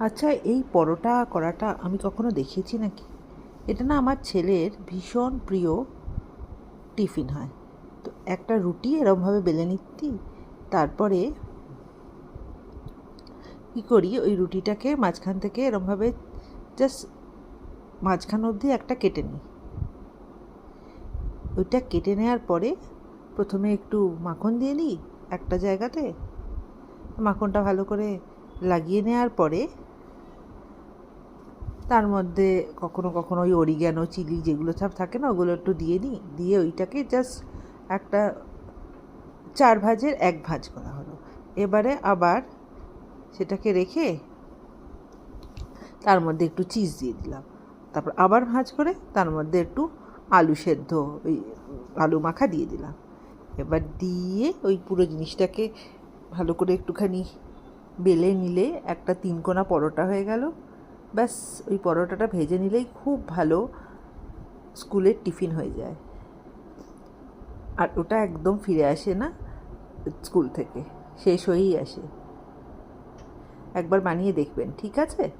আচ্ছা এই পরোটা করাটা আমি কখনো দেখিয়েছি নাকি? এটা না আমার ছেলের ভীষণ প্রিয় টিফিন হয়। তো একটা রুটি এরমভাবে বেলে নিচ্ছি, তারপরে কী করি, ওই রুটিটাকে মাঝখান থেকে এরমভাবে জাস্ট মাঝখান অবধি একটা কেটে নিই। ওইটা কেটে নেওয়ার পরে প্রথমে একটু মাখন দিয়ে নিই একটা জায়গাতে। মাখনটা ভালো করে লাগিয়ে নেওয়ার পরে তার মধ্যে কখনো কখনো ওই অরিগ্যানো, চিলি যেগুলো সব থাকে না, ওগুলো একটু দিয়ে নিই দিয়ে ওইটাকে জাস্ট একটা চার ভাজের এক ভাজ করা হলো। এবারে আবার সেটাকে রেখে তার মধ্যে একটু চিজ দিয়ে দিলাম। তারপর আবার ভাঁজ করে তার মধ্যে একটু আলু সেদ্ধ, ওই আলু মাখা দিয়ে দিলাম। এবার দিয়ে ওই পুরো জিনিসটাকে ভালো করে একটুখানি বেলে নিলে একটা তিনকোনা পরোটা হয়ে গেল। ব্যাস, ওই পরোটাটা ভেজে নিলেই খুব ভালো স্কুলের টিফিন হয়ে যায়। আর ওটা একদম ফিরে আসে না স্কুল থেকে, শেষ হয়েই আসে। একবার বানিয়ে দেখবেন, ঠিক আছে?